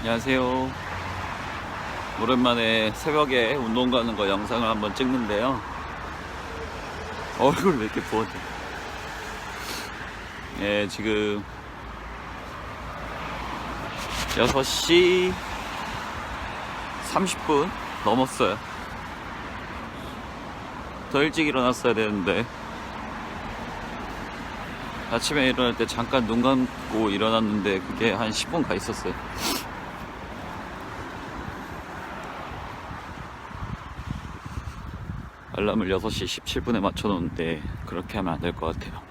안녕하세요. 오랜만에 새벽에 운동 가는 거 영상을 한번 찍는데요. 얼굴 왜 이렇게 부었지? 예, 지금 6시 30분 넘었어요. 더 일찍 일어났어야 되는데 아침에 일어날 때 잠깐 눈 감고 일어났는데 그게 한 10분 가 있었어요. 알람을 6시 17분에 맞춰놓는데 그렇게 하면 안 될 것 같아요.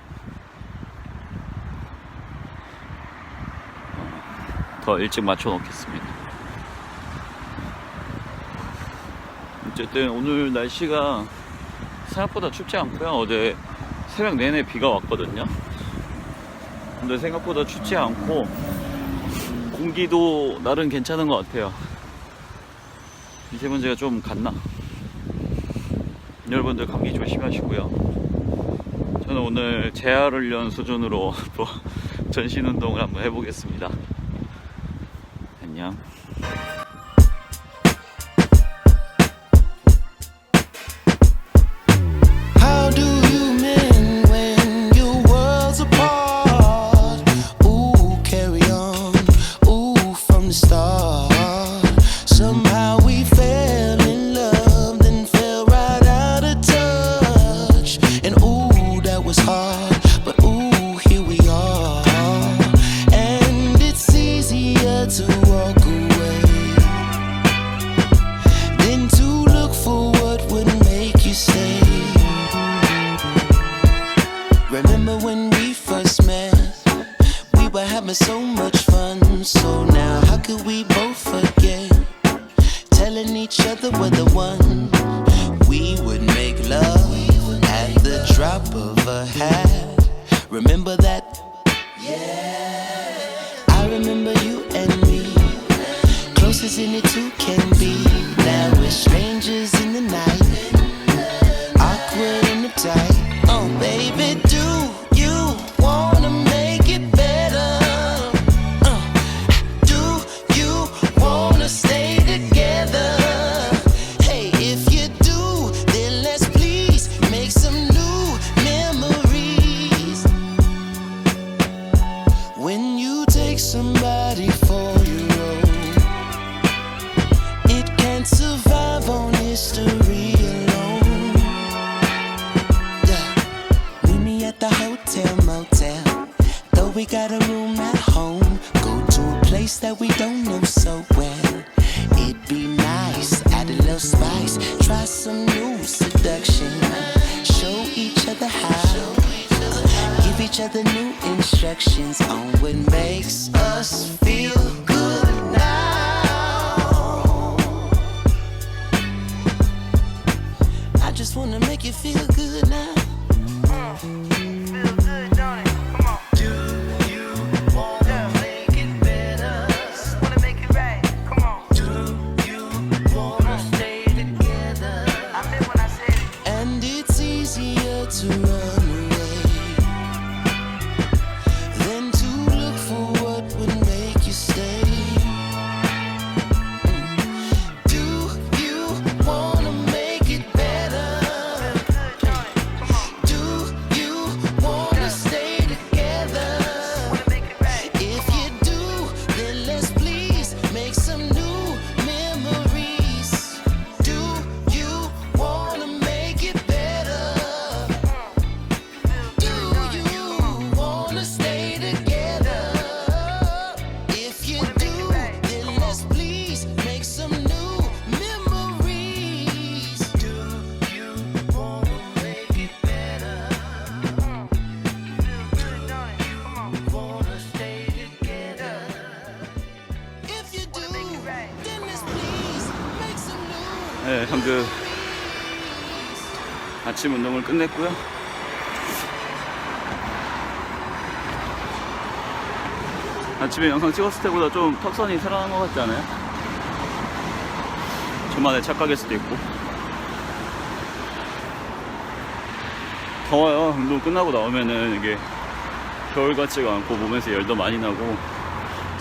어, 더 일찍 맞춰놓겠습니다. 어쨌든 오늘 날씨가 생각보다 춥지 않고요. 어제 새벽 내내 비가 왔거든요. 근데 생각보다 춥지 않고 공기도 나름 괜찮은 것 같아요. 미세먼지가 좀 갔나? 여러분들 감기 조심하시고요. 저는 오늘 재활 훈련 수준으로 뭐 전신 운동을 한번 해보겠습니다. 안녕. Other we're the one. We would make love at the drop of a hat. Remember that? Yeah. I remember you and me. Closest as any two can be. Now we're strangers hotel motel. Though we got a room at home, go to a place that we don't know so well. It'd be nice, add a little spice, try some new seduction. Show each other how. Give each other new instructions on what makes us feel good now. I just wanna make you feel good now. 네, 방금 아침 운동을 끝냈고요. 아침에 영상 찍었을 때보다 좀 턱선이 살아난 것 같지 않아요? 저만의 착각일 수도 있고. 더워요. 운동 끝나고 나오면은 이게 겨울 같지가 않고 몸에서 열도 많이 나고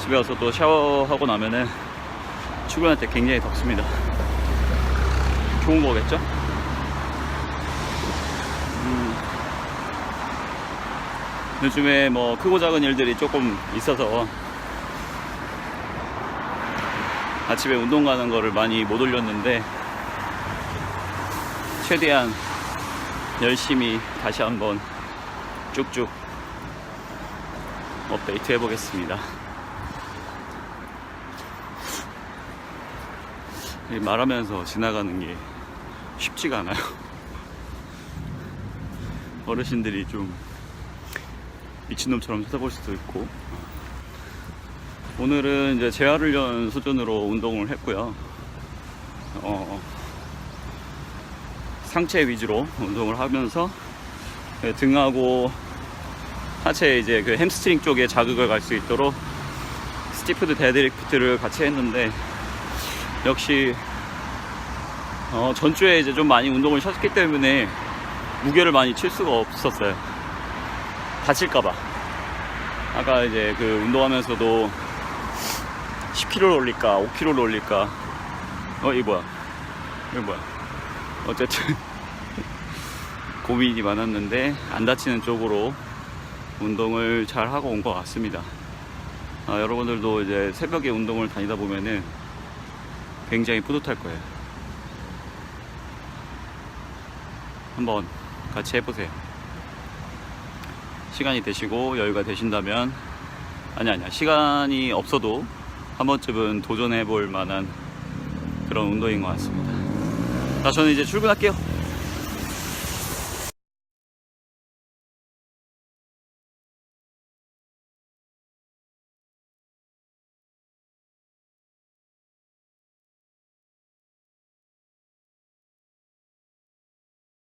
집에 와서 또 샤워하고 나면은 출근할 때 굉장히 덥습니다. 좋은 거겠죠? 음, 요즘에 뭐 크고 작은 일들이 조금 있어서 아침에 운동 가는 거를 많이 못 올렸는데 최대한 열심히 다시 한번 쭉쭉 업데이트 해보겠습니다. 이 말하면서 지나가는 게 쉽지가 않아요. 어르신들이 좀 미친놈처럼 쳐다볼 수도 있고. 오늘은 이제 재활훈련 수준으로 운동을 했고요. 어, 상체 위주로 운동을 하면서 네, 등하고 하체 이제 그 햄스트링 쪽에 자극을 갈 수 있도록 스티프드 데드리프트를 같이 했는데 역시 어, 전주에 이제 좀 많이 운동을 쉬었기 때문에 무게를 많이 칠 수가 없었어요. 다칠까봐. 아까 이제 그 운동하면서도 10kg를 올릴까, 5kg를 올릴까. 어, 이 뭐야? 이거 뭐야? 어쨌든 고민이 많았는데 안 다치는 쪽으로 운동을 잘 하고 온 것 같습니다. 아, 여러분들도 이제 새벽에 운동을 다니다 보면은 굉장히 뿌듯할 거예요. 한번 같이 해보세요. 시간이 되시고 여유가 되신다면 아니 아니야 시간이 없어도 한 번쯤은 도전해 볼 만한 그런 운동인 것 같습니다. 자 저는 이제 출근할게요.